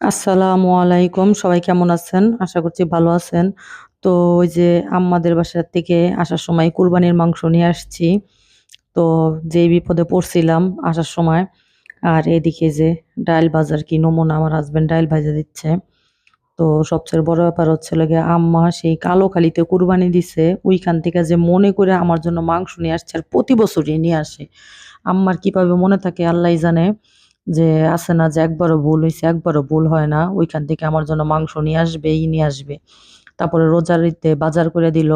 আসসালামু আলাইকুম। সবাই কেমন আছেন? আশা করছি ভালো আছেন। তো ওই যে আম্মাদের বাসার থেকে আসার সময় কুরবানির মাংস নিয়ে আসছি। তো যেই বিপদে পড়ছিলাম আসার সময়, আর এদিকে যে ডাইল বাজার কি নমুনা আমার হাজবেন্ড ডাইল ভাজা দিচ্ছে। তো সবচেয়ে বড় ব্যাপার হচ্ছে লাগে আম্মা সেই কালোখালীতে কুরবানি দিছে। ওইখান থেকে যে মনে করে আমার জন্য মাংস নিয়ে আসছে আর প্রতি বছরই নিয়ে আসে। আম্মার কীভাবে মনে থাকে আল্লাহ জানে। যে আছে না যে একবারও ভুল হয়েছে একবারও ভুল হয় না, ওইখান থেকে আমার জন্য মাংস নিয়ে আসবেই নিয়ে আসবে। তারপরে রোজার ঈদে বাজার করে দিল,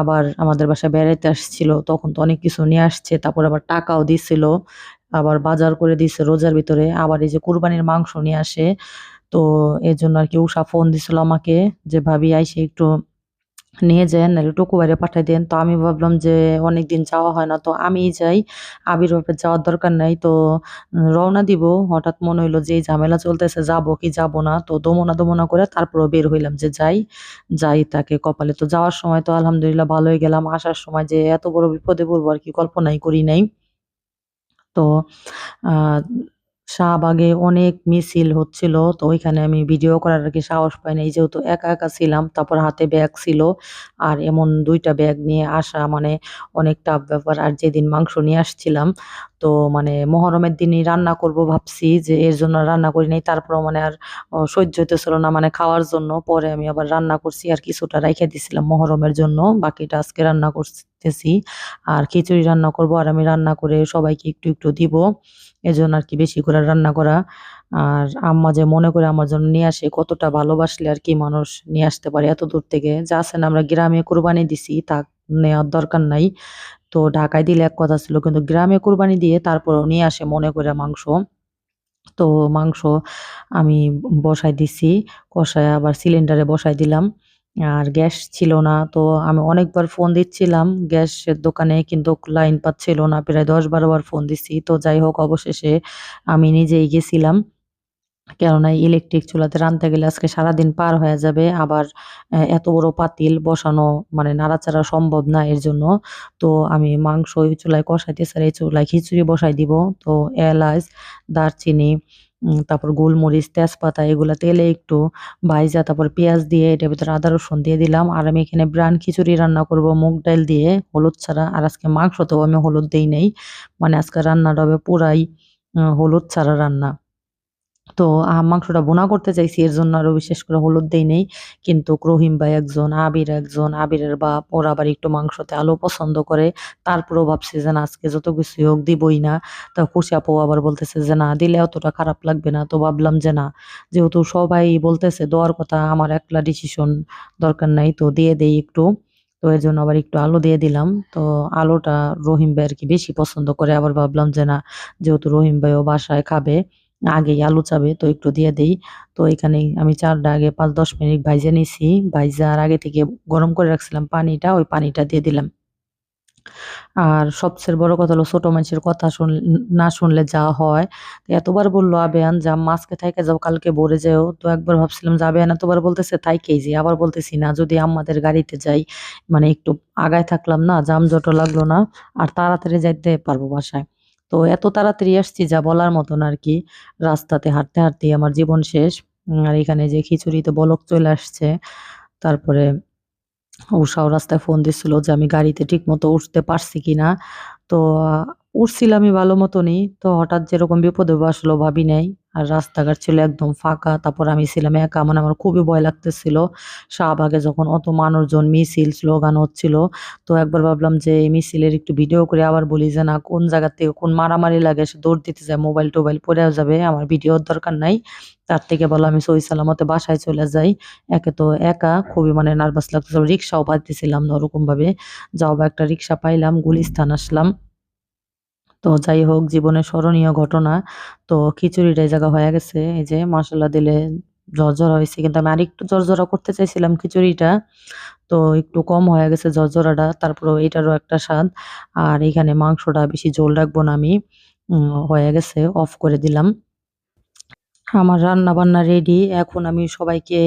আবার আমাদের বাসায় বেড়াইতে আসছিল, তখন তো অনেক কিছু নিয়ে আসছে, তারপর আবার টাকাও দিছিল, আবার বাজার করে দিছে রোজার ভিতরে, আবার এই যে কুরবানির মাংস নিয়ে আসে, তো এর জন্য আর কি উষা ফোন দিছিল আমাকে, যে ভাবি আইসে একটু নিয়ে যান নাহলে টুকু বাইরে পাঠাই দেন, তো আমি ভাবলাম যে অনেক দিন যাওয়া হয় না, তো আমিই যাই। আবির বাপের যাওয়ার দরকার নাই, তো রওনা দিব। হঠাৎ মনে হইল যে ঝামেলা চলতেছে, যাব কি যাব না, তো দমনা দমনা করে তারপরও বের হইলাম যে যাই যাই তাকে কপালে। তো যাওয়ার সময় তো আলহামদুলিল্লাহ ভালোই গেলাম, আসার সময় যে এত বড় বিপদে পড়ব আর কি, কল্পনাই করি নাই। তো শাহবাগে অনেক মিছিল হচ্ছিল, তো ওইখানে আমি ভিডিও করার আর কি সাহস পাই নাই, যেহেতু একা একা ছিলাম, তারপর হাতে ব্যাগ ছিল, আর এমন দুইটা ব্যাগ নিয়ে আসা মানে অনেক টাফ ব্যাপার। আর যেদিন মাংস নিয়ে আসছিলাম, তো মানে মহরমের দিনই রান্না করব ভাবছি, যে এর জন্য রান্না করি নাই, তারপরও মানে আর সহ্য হইতেছিল না মানে খাওয়ার জন্য। পরে আমি আবার রান্না করছি, আর কিছুটা রাইখে দিছিলাম মহরমের জন্য, বাকিটা আজকে রান্না করতেছি আর খিচুড়ি রান্না করব আর আমি রান্না করে সবাইকে একটু একটু দিব। এজন্য আর কি বেশি করে রান্না করা। আর আম্মা যে মনে করে আমার জন্য নিয়ে আসে, কতটা ভালোবাসলে আর কি মানুষ নিয়ে আসতে পারে এত দূর থেকে। যা আছেন আমরা গ্রামে কুরবানি দিছি, তা নেওয়ার দরকার নাই। তো ঢাকায় দিলে এক কথা ছিল, কিন্তু গ্রামে কুরবানি দিয়ে তারপরও নিয়ে আসে মনে করে মাংস। তো মাংস আমি বসাই দিছি, কষায় আবার সিলিন্ডারে বসাই দিলাম। আর গ্যাস ছিল না। তো আমি অনেকবার ফোন দিচ্ছিলাম গ্যাসের দোকানে, কিন্তু লাইন পাচ্ছিল না। প্রায় দশ বারো বার ফোন দিচ্ছি তো যাই হোক, অবশেষে আমি নিজেই গেছিলাম। কেননা ইলেকট্রিক চুলাতে রাঁধতে গেলে আজকে সারাদিন পার হয়ে যাবে। আবার এত বড় পাতিল বসানো মানে নাড়াচাড়া সম্ভব না এর জন্য। তো আমি মাংস ওই চুলায় কষাইতে আর এই চুলায় খিচুড়ি বসাই দিব। তো এলাচ, দারচিনি তারপর গোলমরিচ, তেজপাতা এগুলা তেলে একটু ভাইজা, তারপর পেঁয়াজ দিয়ে এটার ভিতরে আদা, রসুন দিয়ে দিলাম। আর আমি এখানে ব্রান খিচুড়ি রান্না করব, মুগ ডাল দিয়ে, হলুদ ছাড়া। আর আজকে মাংস তো আমি হলুদ দিই নেই। মানে আজকে রান্নাটা হবে পুরাই হলুদ ছাড়া রান্না। তো মাংসটা বোনা করতে চাইছি এর জন্য আরও বিশেষ করে হলুদ দেই নেই কিন্তু রহিম ভাই একজন, আবির একজন, আবিরের বাপ ওরা আবার একটু মাংসতে আলু পছন্দ করে। তারপরেও ভাবছি যে না আজকে যত কিছু হোক দিবই না। তা খুশি আপু আবার বলতেছে যে না দিলে অতটা খারাপ লাগবে না। তো ভাবলাম যে না যেহেতু সবাই বলতেছে দেওয়ার কথা আমার একলা ডিসিশন দরকার নাই তো দিয়ে দেই একটু। তো এর জন্য আবার একটু আলু দিয়ে দিলাম। তো আলুটা রহিম ভাই আর কি বেশি পছন্দ করে। আবার ভাবলাম যে না যেহেতু রহিম ভাইও বাসায় খাবে আগেই আলু চাবে তো একটু দিয়ে দেই। তো এখানে আমি চালটা আগে ৫-১০ মিনিট ভাইজে নিছি। ভাইজা আর আগে থেকে গরম করে রাখছিলাম পানিটা, ওই পানিটা দিয়ে দিলাম। আর সবচেয়ে বড় কথা হলো ছোট মানুষের কথা শুন না শুনলে যা হয়। এতবার বলল আবেয়ান যে, "আম্মা আজকে থাইকা যাও, কালকে ভোরে যাইও।" তো একবার ভাবছিলাম যে আবেয়ান এতবার বলতেছে থাইকেই যে আবার বলতেছি না যদি আমাদের গাড়িতে যাই, মানে একটু আগায় থাকলাম না, যানজটও লাগল না। আর তাড়াতাড়ি যাইতে পারব বাসায়। তো এত তাড়াতাড়ি আসছি যা বলার মতন আর কি রাস্তাতে হাঁটতে, হাঁটতেই আমার জীবন শেষ। আর এখানে যে খিচুড়িতে বলক চলে আসছে। তারপরে উষাও রাস্তায় ফোন দিচ্ছিল যে আমি গাড়িতে ঠিক মতো উঠতে পারছি কিনা। তো উঠছিলামই ভালো মতনই। তো হঠাৎ যেরকম বিপদ আসলেও ভাবি নাই। আর রাস্তাঘাট ছিল একদম ফাঁকা। তারপর আমি ছিলাম একা মানে আমার খুবই ভয় লাগতেছিল। শাহবাগে যখন অত মানুষজন মিছিল, স্লোগান হচ্ছিল। তো একবার ভাবলাম যে এই মিছিলের একটু ভিডিও করে আবার বলি যে না কোন জায়গার থেকে কোন মারামারি লাগে সে দৌড় দিতে যায় মোবাইল-টোবাইল পইড়াও যাবে। আমার ভিডিওর দরকার নাই। তার থেকে বলো আমি সহি সালামতে বাসায় চলে যাই। একে তো একা খুবই মানে নার্ভাস লাগতেছিল। রিক্সাও পাইতেছিলাম না ওরকমভাবে। যাও বা একটা রিক্সা পাইলাম, গুলিস্তান আসলাম। তো যাই হোক জীবনে স্মরণীয় ঘটনা। তো খিচুড়িটা এই জায়গা হয়ে গেছে। এই যে মশলা দিলে ঝরঝরা হয়েছে কিন্তু আমি আরেকটু ঝরঝরা করতে চাইছিলাম খিচুড়িটা। তো একটু কম হয়ে গেছে ঝরঝরাটা। তারপরেও এটারও একটা স্বাদ। আর এখানে মাংসটা বেশি ঝোল রাখব না আমি। হয়ে গেছে, অফ করে দিলাম। আমার রান্না-বান্না রেডি। এখন আমি সবাইকে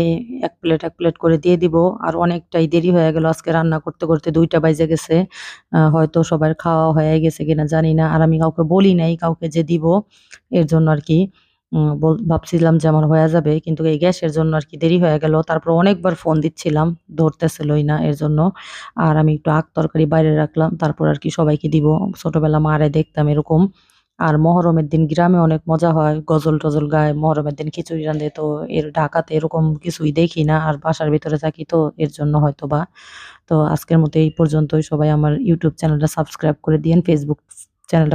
এক প্লেট, এক প্লেট করে দিয়ে দিব। আর অনেকটাই দেরি হয়ে গেল আজকে রান্না করতে, করতে ২ টা বাইজা গেছে। হয়তো সবার খাওয়া হয়ে গেছে কিনা জানি না। আর আমি কাউকে বলি নাই কাউকে যে দিব। এর জন্য আর কি ভাবছিলাম যে আমার হয়ে যাবে। কিন্তু এই গ্যাসের জন্য আর কি দেরি হয়ে গেল। তারপর অনেকবার ফোন দিচ্ছিলাম, ধরতেছিলই না এর জন্য। আর আমি একটু আখ তরকারি বাইরে রাখলাম। তারপর আর কি সবাইকে দিব। ছোটবেলা মারে দেখতাম এরকম। আর মহরমের দিন গ্রামে অনেক মজা হয়। গজল-টজল গায়। মহরমের দিন খিচুড়ি রাঁধে। তো এর ঢাকাতে এরকম কিছুই দেখি না। আর বাসার ভিতরে থাকি তো এর জন্য হয়তো বা তো আজকের মতো এই পর্যন্তই। সবাই আমার ইউটিউব চ্যানেলটা সাবস্ক্রাইব করে দিয়েন। ফেসবুক চ্যানেলটা